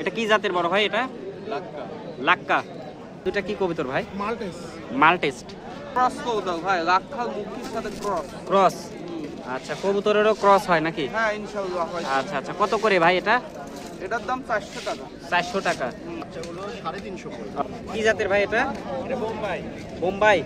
এটা কি জাতের বড় ভাই এটা? লাক্কা। লাক্কা। দুটা কি কবিতর ভাই? মাল্টেস। মালটেস্ট। ক্রস কবুতর ভাই সাথে ক্রস। ক্রস। আচ্ছা কবুতরেরও ক্রস হয় নাকি? হ্যাঁ আচ্ছা আচ্ছা কত করে ভাই এটা? এটার দাম চারশো টাকা। চারশো টাকা। সাড়ে তিনশো করে। কি জাতের ভাই এটা? এটা বোম্বাই। বোম্বাই।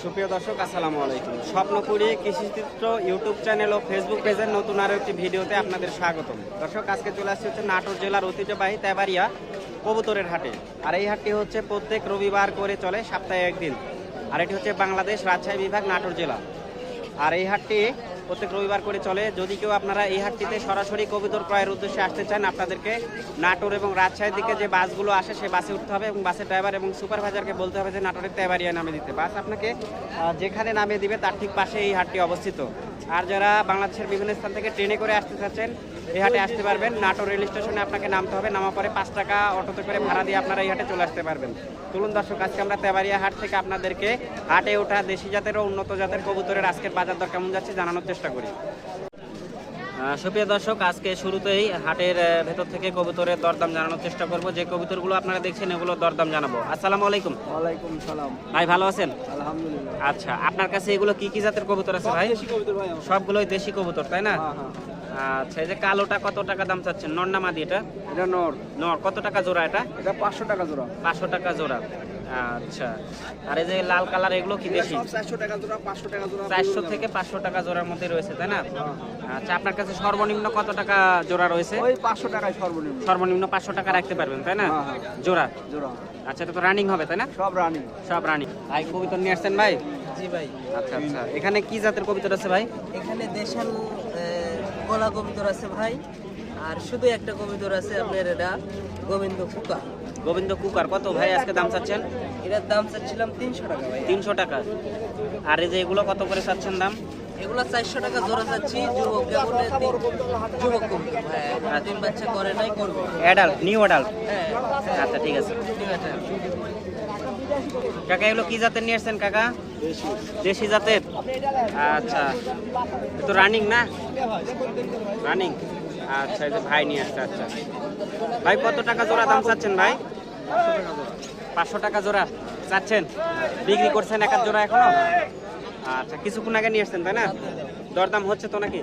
সুপ্রিয় দর্শক, আসসালামু আলাইকুম। স্বপ্নপুরি কৃষিচিত্র ইউটিউব চ্যানেল ও ফেসবুক পেজের নতুন আরও একটি ভিডিওতে আপনাদের স্বাগতম। দর্শক, আজকে চলে আসছে হচ্ছে নাটোর জেলার ঐতিহ্যবাহী তেবারিয়া কবুতরের হাটে। আর এই হাটটি হচ্ছে প্রত্যেক রবিবার করে চলে, সপ্তাহে একদিন। আর এটি হচ্ছে বাংলাদেশ রাজশাহী বিভাগ নাটোর জেলা। আর এই হাটটি প্রত্যেক রবিবার করে চলে। যদি কেউ আপনারা এই হাটটিতে সরাসরি কবিতর ক্রয়ের উদ্দেশ্যে আসতে চান, আপনাদেরকে নাটোর এবং রাজশাহীর দিকে যে বাসগুলো আসে, সে বাসে উঠতে হবে এবং বাসের ড্রাইভার এবং সুপারভাইজারকে বলতে হবে যে নাটোরের তেবারিয়া নামে দিতে। বাস আপনাকে যেখানে নামে দিবে তার ঠিক পাশে এই হাটটি অবস্থিত। আর যারা বাংলাদেশের বিভিন্ন স্থান থেকে ট্রেনে করে আসতে চাচ্ছেন এই হাটে আসতে পারবেন। নাটোর রেল স্টেশনে আপনাকে নামতে হবে। নামা পরে পাঁচ টাকা অটোতে করে ভাড়া দিয়ে আপনারা এই হাটে চলে আসতে পারবেন। চলুন দর্শক আজকে আমরা তেবারিয়া হাট থেকে আপনাদেরকে হাটে ওঠা দেশি জাতের ও উন্নত জাতের কবুতরের আজকের বাজার দর কেমন যাচ্ছে জানানোর চেষ্টা করি। সুপ্রিয় দর্শক আজকে শুরুতেই হাটের ভেতর থেকে কবুতরের দরদাম জানানোর চেষ্টা করব। যে কবুতরগুলো আপনারা দেখছেন এগুলো দরদাম জানাব। আসসালামু আলাইকুম। ওয়ালাইকুম সালাম। ভাই ভালো আছেন? আলহামদুলিল্লাহ। আচ্ছা আপনার কাছে এগুলো কি কি জাতের কবুতর আছে ভাই? সবগুলোই দেশি কবুতর তাই না? হ্যাঁ হ্যাঁ। আচ্ছা এই যে কালোটা কত টাকা দাম চাচ্ছেন? নর না মাদি এটা? এটা নর। নর কত টাকা জোড়া এটা? এটা পাঁচশো টাকা জোড়া। পাঁচশো টাকা জোড়া। আচ্ছা আর এই যে লাল কালার এগুলো কি দেশি? চারশো টাকা জোড়া পাঁচশো টাকা জোড়া। চারশো থেকে পাঁচশো টাকা জোড়ার মধ্যে রয়েছে তাই না? আচ্ছা আপনার কাছে সর্বনিম্ন কত টাকা জোড়া রয়েছে? ওই পাঁচশো টাকায় সর্বনিম্ন। সর্বনিম্ন পাঁচশো টাকা রাখতে পারবেন তাই না? হ্যাঁ, হ্যাঁ। জোড়া। জোড়া। আচ্ছা এটা তো রানিং হবে তাই না? সব রানিং সব রানিং ভাই কবিতর নিয়ে আসছেন ভাই? জি ভাই। আচ্ছা আচ্ছা। এখানে কি জাতের কবিতর আছে ভাই? এখানে দেশাল কলা কবিতর আছে ভাই আর শুধু একটা কবিতর আছে আপনার এটা গোবিন্দ ফুকা গোবিন্দ কুকার কত ভাই আজকে দাম চাচ্ছেন? এটার দাম চাচ্ছিলাম তিনশো টাকা ভাই। তিনশো টাকা। আর এই যে এগুলো কত করে চাচ্ছেন দাম? এগুলো চারশো টাকা জোড়া চাচ্ছি যুবক যুবক কবিতর ভাই বাচ্চা করে নাই করব। অ্যাডাল্ট নিউ অ্যাডাল্ট হ্যাঁ। আচ্ছা ঠিক আছে। ঠিক আছে। কাকা এগুলো কি জাতের নিয়ে আসছেন কাকা? দেশি জাতের? আচ্ছা তো রানিং না? রানিং আচ্ছা এই যে ভাই নিয়ে আসছে আচ্ছা। ভাই, কত টাকা জোড়া দাম চাচ্ছেন ভাই? পাঁচশো টাকা জোড়া চাচ্ছেন। বিক্রি করছেন এক জোড়া এখনও? আচ্ছা কিছুক্ষণ আগে নিয়ে আসছেন, তাই না? দরদাম হচ্ছে তো নাকি?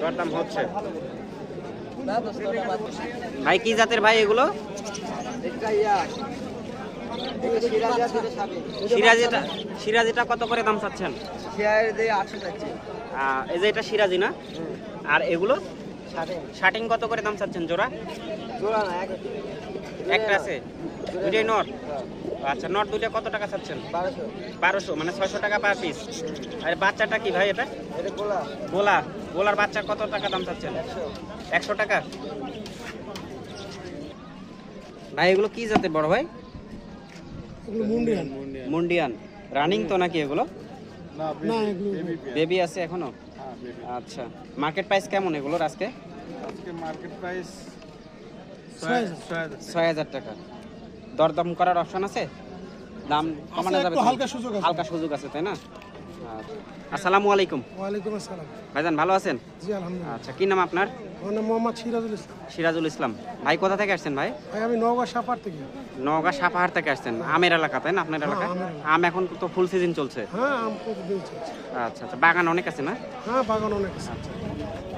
দরদাম হচ্ছে। ভাই, কি জাতের ভাই এগুলো এটা ইয়া সিরাজিয়া দিতে সাথে সিরাজিটা সিরাজিটা কত করে দাম চাচ্ছেন? এই যে এটা সিরাজি না? আর এগুলো? শার্টিং কত করে দাম চাচ্ছেন? জোড়া? জোড়া না একটা আছে? দুটাই নট? আচ্ছা নট দুইটা কত টাকা চাচ্ছেন? বারোশো। মানে ছয়শো টাকা পার পিস আর বাচ্চাটা কি ভাই এটা? গোলা। গোলা। গোলার বাচ্চা কত টাকা দাম চাচ্ছেন? একশো টাকা? ভাই এগুলো কি জাতের বড় ভাই? মুন্ডিয়ান। মুন্ডিয়ান। রানিং তো নাকি এগুলো? না বেবি আছে এখনও? আচ্ছা। মার্কেট প্রাইস কেমন এগুলোর আজকে? আজকে মার্কেট প্রাইস ছয় হাজার। ছয় হাজার টাকা। দরদাম করার অপশন আছে? দাম কমানো যাবে হালকা সুযোগ আছে। হালকা সুযোগ আছে তাই না? আচ্ছা। আসসালামু আলাইকুম। ওয়ালাইকুম আসসালাম। ভাইজান ভালো আছেন? জি আলহামদুলিল্লাহ। আচ্ছা কি নাম আপনার? মোহাম্মদ সিরাজুল ইসলাম। সিরাজুল ইসলাম। ভাই কোথা থেকে আসছেন ভাই? ভাই আমি নওগাঁ সাপার থেকে। নওগাঁ সাপাহার থেকে আসছেন। আমের এলাকা তাই না? আপনার এলাকা? আম এখন তো ফুল সিজন চলছে। হ্যাঁ আম প্রতিদিন চলছে। আচ্ছা আচ্ছা। বাগান অনেক আছে না? হ্যাঁ বাগান অনেক আছে।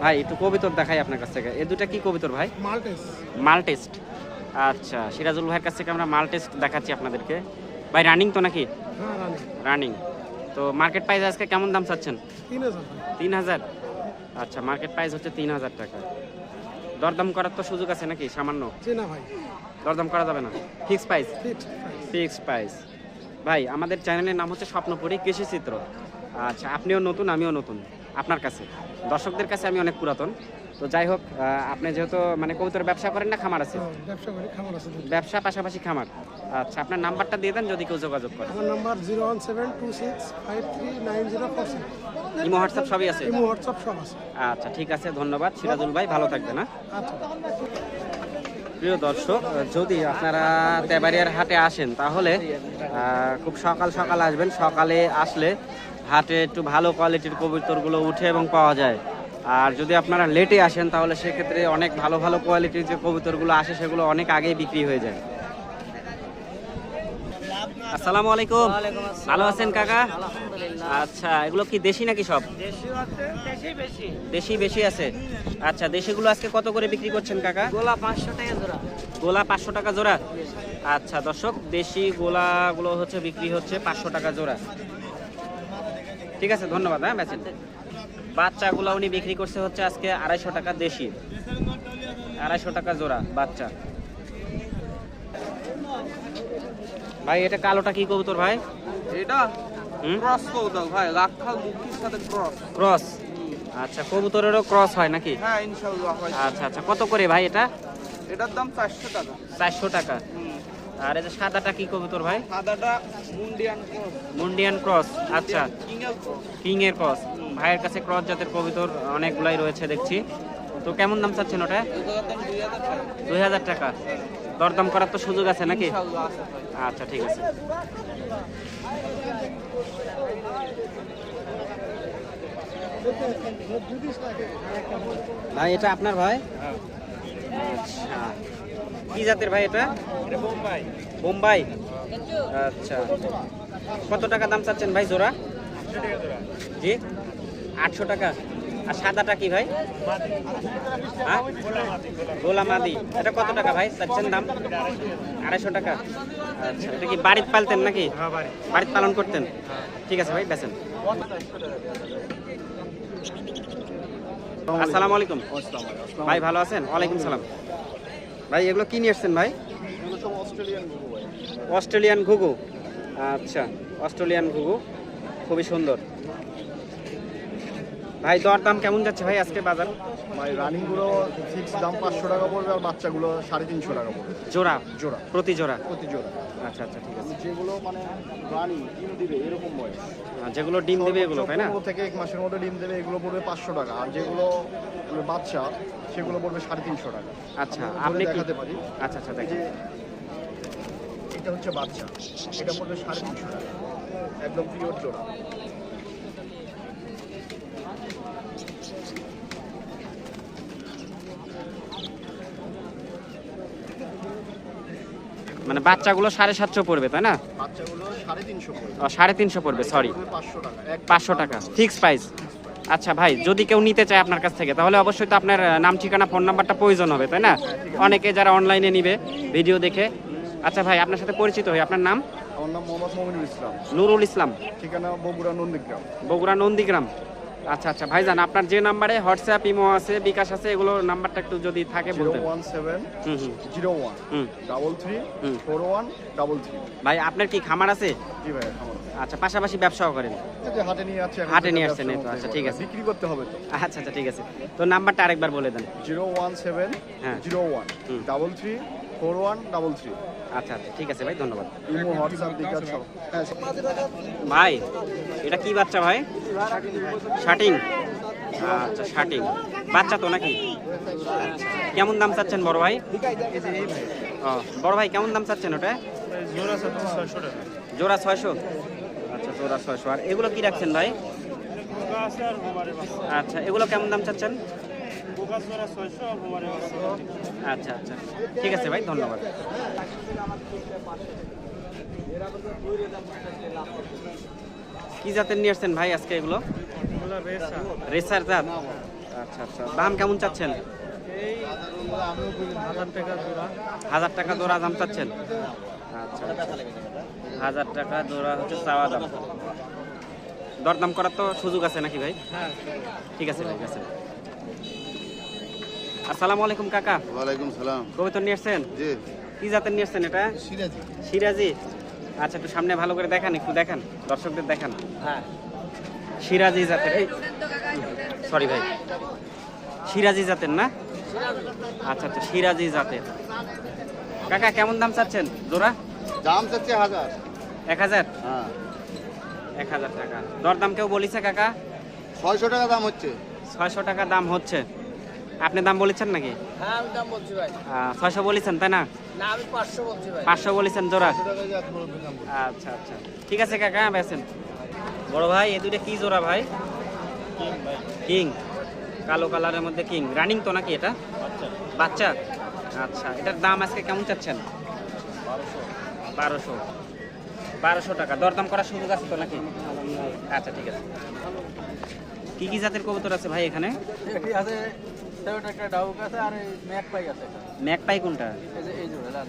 ভাই একটু কবিতর দেখাই আপনার কাছ থেকে। এ দুটা কি কবিতর ভাই? মাল্টেস। মাল টেস্ট আচ্ছা সিরাজুল ভাইয়ের কাছ থেকে আমরা মাল টেস্ট দেখাচ্ছি আপনাদেরকে। ভাই রানিং তো নাকি? হ্যাঁ রানি রানিং তো মার্কেট প্রাইস আজকে কেমন দাম চাচ্ছেন? তিন হাজার। তিন হাজার। আচ্ছা মার্কেট প্রাইস হচ্ছে তিন হাজার টাকা। দরদাম করার তো সুযোগ আছে নাকি সামান্য? না ভাই। দরদাম করা যাবে না? Fix price fix fix price ভাই আমাদের চ্যানেলের নাম হচ্ছে স্বপ্নপুরী কৃষি চিত্র। আচ্ছা আপনিও নতুন আমিও নতুন। আপনার কাছে। দর্শকদের কাছে আমি অনেক পুরাতন। তো যাই হোক আপনি যেহেতু মানে কবুতর ব্যবসা করেন না খামার আছে? হ্যাঁ, ব্যবসা করি খাবার আছে ব্যবসা পাশাপাশি খামার। আচ্ছা আপনার নাম্বারটা দিয়ে দেন যদি কেউ যোগাযোগ করে। আমার number zero one seven two six five three nine zero four imo WhatsApp সবই আছে? ইমো হোয়াটসঅ্যাপ সব আছে। আচ্ছা ঠিক আছে ধন্যবাদ। সিরাজুল ভাই ভালো থাকবেন হ্যাঁ? আচ্ছা। প্রিয় দর্শক যদি আপনারা তেবাড়িয়ার হাটে আসেন তাহলে খুব সকাল সকাল আসবেন। সকালে আসলে হাটে একটু ভালো কোয়ালিটির কবুতরগুলো উঠে এবং পাওয়া যায়। আর যদি আপনারা লেটে আসেন তাহলে সেক্ষেত্রে অনেক ভালো ভালো কোয়ালিটির যে কবুতরগুলো আসে সেগুলো অনেক আগেই বিক্রি হয়ে যায়। আসসালামু আলাইকুম। ভালো আছেন কাকা? আচ্ছা এগুলো কি দেশি নাকি সব? দেশি বেশি আছে। আচ্ছা দেশিগুলো আজকে কত করে বিক্রি করছেন কাকা? গোলা পাঁচশো টাকা জোড়া। গোলা পাঁচশো টাকা জোড়া? আচ্ছা দর্শক দেশি গোলাগুলো হচ্ছে বিক্রি হচ্ছে পাঁচশো টাকা জোড়া। ঠিক আছে ধন্যবাদ হ্যাঁ বেচেন। বাচ্চাগুলো উনি বিক্রি করছে হচ্ছে আজকে আড়াইশো টাকা দেশি। আড়াইশো টাকা জোড়া বাচ্চা। ভাই এটা কালোটা কি কবুতর ভাই? এটা ক্রস কৌতুক ভাই রাখাল মুক্তির সাথে ক্রস। ক্রস? আচ্ছা কবুতরেরও ক্রস হয় নাকি? হ্যাঁ ইনশাল্লাহ ভাই আচ্ছা আচ্ছা। কত করে ভাই এটা? এটার দাম চারশো টাকা। চারশো টাকা। আর এই যে সাদাটা কি কবুতর ভাই? সাদাটা মুন্ডিয়ান ক্রস। মুন্ডিয়ান ক্রস আচ্ছা। কিং এর ক্রস। ভাইয়ের কাছে ক্রস জাতের কবিতর অনেকগুলাই রয়েছে দেখছি। তো কেমন দাম চাচ্ছেন ওটা? দুই হাজার টাকা। দরদাম করার তো সুযোগ আছে নাকি? আচ্ছা ঠিক আছে। ভাই এটা আপনার ভাই? আচ্ছা। কি জাতের ভাই এটা? বোম্বাই। বোম্বাই? আচ্ছা। কত টাকা দাম চাচ্ছেন ভাই জোড়া? জি? আটশো টাকা। আর সাদাটা কি ভাই? হ্যাঁ? গোলা মাদি। এটা কত টাকা ভাই চাচ্ছেন দাম? আড়াইশো টাকা। আচ্ছা। এটা কি বাড়িতে পালতেন নাকি? বাড়িতে পালন করতেন? ঠিক আছে ভাই বেছেন আসসালামু আলাইকুম। ভাই ভালো আছেন? ওয়ালাইকুম সালাম। ভাই এগুলো কি নিয়ে এসছেন ভাই? অস্ট্রেলিয়ান ঘুঘু আচ্ছা অস্ট্রেলিয়ান ঘুঘু। খুবই সুন্দর। ভাই দর দাম কেমন যাচ্ছে ভাই আজকে বাজার? ভাই রানিংগুলো ফিক্স দাম পাঁচশো টাকা পড়বে আর বাচ্চাগুলো সাড়ে তিনশো টাকা পড়বে। জোড়া? জোড়া। প্রতি জোড়া? প্রতি জোড়া। আচ্ছা আচ্ছা ঠিক আছে। যেগুলো মানে রানিং ডিম দিবে এরকম বয়স। যেগুলো ডিম দেবে এগুলো তাই না? থেকে এক মাসের মধ্যে ডিম দেবে এগুলো পড়বে পাঁচশো টাকা। আর যেগুলো মানে বাচ্চা সেগুলো পড়বে সাড়ে তিনশো টাকা। আচ্ছা আপনি দেখাতে পারি। আচ্ছা আচ্ছা দেখেন। এটা হচ্ছে বাচ্চা। এটা পড়বে সাড়ে তিনশো টাকা। একদম পিওর জোড়া। মানে বাচ্চাগুলো সাড়ে সাতশো পড়বে তাই না? বাচ্চাগুলো সাড়ে তিনশো পড়বে। সরি পাঁচশো টাকা। পাঁচশো টাকা। ফিক্স প্রাইস আচ্ছা ভাই যদি কেউ নিতে চায় আপনার কাছ থেকে তাহলে অবশ্যই তো আপনার নাম ঠিকানা ফোন নাম্বারটা প্রয়োজন হবে তাই না? অনেকে যারা অনলাইনে নিবে ভিডিও দেখে। আচ্ছা ভাই আপনার সাথে পরিচিত হই আপনার নাম? আমার নাম মোহাম্মদ মমিনুল ইসলাম। নুরুল ইসলাম। ঠিকানা বগুড়া নন্দীগ্রাম। বগুড়া নন্দীগ্রাম। আচ্ছা আচ্ছা। ভাইজান আপনার যে নাম্বারে হোয়াটসঅ্যাপ ইমো আছে বিকাশ আছে এগুলো নাম্বারটা একটু যদি থাকে বলতেন। ওয়ান সেভেন হুম হুম। জিরো ওয়ান হুম। ডাবল থ্রি হুম। ফোর ওয়ান ডাবল থ্রি ভাই আপনার কি খামার আছে? জি ভাই আমার আচ্ছা পাশাপাশি ব্যবসাও করেন? হাটে নিয়ে এখন হাটে নিয়ে আসছেন, তো, আচ্ছা, ঠিক আছে। বিক্রি করতে হবে তো। আচ্ছা আচ্ছা ঠিক আছে। তো নাম্বারটা আরেকবার বলে দেন। জিরো ওয়ান সেভেন হ্যাঁ। জিরো ওয়ান হুম। Double three four one double three আচ্ছা আচ্ছা ঠিক আছে ভাই ধন্যবাদ। ভাই এটা কি বাচ্চা ভাই? শার্টিং আচ্ছা শার্টিং বাচ্চা তো নাকি? কেমন দাম চাচ্ছেন বড় ভাই? ও বড় ভাই কেমন দাম চাচ্ছেন ওটা? জোড়া ছয়শো আচ্ছা জোড়া ছয়শো। আর এগুলো কি রাখছেন ভাই? আচ্ছা এগুলো কেমন দাম চাচ্ছেন? আচ্ছা আচ্ছা। ঠিক আছে ভাই ধন্যবাদ। কি জাতের নিয়ে আসছেন ভাই আজকে এগুলো? রেসার জাত? আচ্ছা আচ্ছা। দাম কেমন চাচ্ছেন? হাজার টাকা জোড়া। দাম চাচ্ছেন? আচ্ছা আচ্ছা। হাজার টাকা জোড়া হচ্ছে চাওয়া দাম। দরদাম করার তো সুযোগ আছে নাকি ভাই? ঠিক আছে ঠিক আছে। আসসালামু আলাইকুম কাকা। ওয়ালাইকুম সালাম। কবিতর নিয়ে আসছেন? জি। কি জাতের নিয়ে আসছেন এটা? সিরাজি। সিরাজি। আচ্ছা একটু সামনে ভালো করে দেখান একটু দেখান দর্শকদের দেখান। হ্যাঁ। সিরাজি জাতের এই সরি ভাই। সিরাজি জাতের না? আচ্ছা আচ্ছা সিরাজি জাতের। কাকা কেমন দাম চাচ্ছেন? জোড়া? দাম চাচ্ছে হাজার। এক হাজার? হ্যাঁ। এক হাজার টাকা। দরদাম কেউ বলিছে কাকা? ছয়শো টাকা দাম হচ্ছে। ছয়শো টাকা দাম হচ্ছে। আপনি দাম বলেছেন নাকি? হ্যাঁ ছয়শো বলেছেন তাই না? পাঁচশো বলেছেন জোড়া? আচ্ছা আচ্ছা। ঠিক আছে কাকা বেছেন বড় ভাই এ দুটো কি জোড়া ভাই? কিং কালো কালারের মধ্যে কিং। রানিং তো নাকি এটা? বাচ্চা। আচ্ছা এটার দাম আজকে কেমন চাচ্ছেন? বারোশো। বারোশো। টাকা। দরদাম করার সুযোগ আছে তো নাকি? আচ্ছা ঠিক আছে। কি কি জাতের কবুতর আছে ভাই এখানে? আছে সেটা একটা ডাউক আছে আর এই আছে ম্যাকপাই কোনটা? এই যে লাল।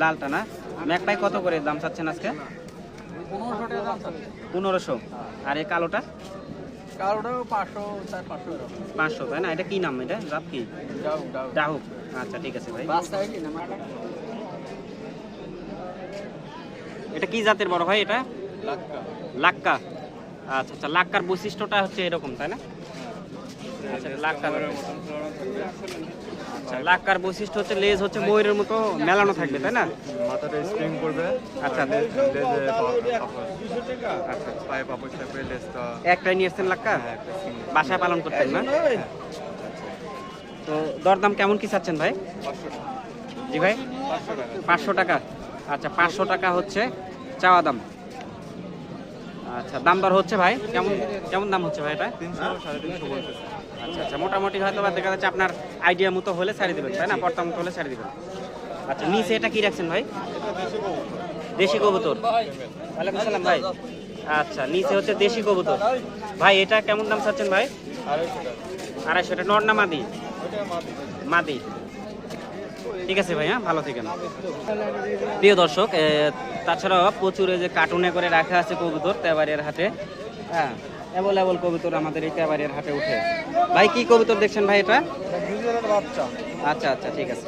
লালটা না? ম্যাকপাই কত করে দাম চাচ্ছেন আজকে? পনেরোশো টাকা দাম থাকে পনেরোশো। আর এই কালোটা? কালোটাও পাঁচশো চার পাঁচশো পাঁচশো তাই না? এটা কি নাম এটা? জাত কি? ডাহুক আচ্ছা ঠিক আছে ভাই। এটা কি জাতের বড় ভাই এটা? লাক্কা। লাক্কা। আচ্ছা আচ্ছা লাক্কার বৈশিষ্ট্যটা হচ্ছে এরকম তাই না? আচ্ছা লাক্কার আচ্ছা বৈশিষ্ট্য হচ্ছে লেজ হচ্ছে ময়ূরের মতো মেলানো থাকবে তাই না? মাথাটা স্প্রিং করবে আচ্ছা আচ্ছা পায়ে পাপড় থাকবে লেজটা একটাই নিয়ে এসছেন লাক্কা হ্যাঁ। বাসায় পালন করতেন না? তো দরদাম কেমন কি চাচ্ছেন ভাই? জি ভাই? পাঁচশো টাকা। আচ্ছা পাঁচশো টাকা হচ্ছে চাওয়া দাম। আচ্ছা দাম দর হচ্ছে ভাই? কেমন কেমন দাম হচ্ছে ভাই এটা? তিনশো সাড়ে তিনশো বলতেছে। আচ্ছা আচ্ছা মোটামুটি হয়তো বা দেখা যাচ্ছে আপনার আইডিয়া মতো হলে ছাড়ি দেবেন তাই না? পর্তা মতো হলে ছাড়ি দেবেন। আচ্ছা নিচে এটা কি রাখছেন ভাই? দেশি কবুতর। ওয়ালাইকুম আসসালাম ভাই। আচ্ছা নিচে হচ্ছে দেশি কবুতর। ভাই এটা কেমন দাম চাচ্ছেন ভাই? আড়াইশো এটা নর না মাদি? মাদি। ঠিক আছে ভাই হ্যাঁ ভালো থাকেন। প্রিয় দর্শক তাছাড়াও প্রচুর যে কার্টুনে করে রাখা আছে কবুতর তেবারিয়ার হাতে হ্যাঁ। অ্যাভেলেবল কবুতর আমাদের এই তেবারিয়ার হাটে উঠে ভাই কি কবুতর দেখছেন ভাই এটা? আচ্ছা আচ্ছা ঠিক আছে।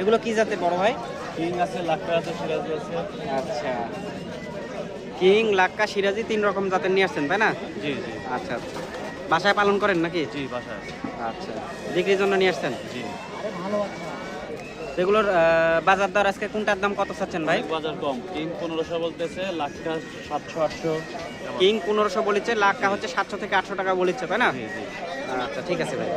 এগুলো কি জাতের বড় ভাই? কিং আছে লাক্কা আছে সিরাজ আছে। আচ্ছা। কিং লাক্কা সিরাজি তিন রকম জাতের নিয়ে আসছেন তাই না? জি জি। আচ্ছা আচ্ছা। বাসায় পালন করেন নাকি? জি বাসায়। আচ্ছা। বিক্রির জন্য নিয়ে আসছেন? জি। তো এগুলোর বাজার দর আজকে কোনটার দাম কত চাচ্ছেন ভাই? বাজার কম। কিং পনেরোশো বলতেছে লাখটা সাতশো আটশো। কিং পনেরোশো বলেছে লাখটা হচ্ছে সাতশো থেকে আটশো টাকা বলেছে তাই না? আচ্ছা ঠিক আছে ভাই।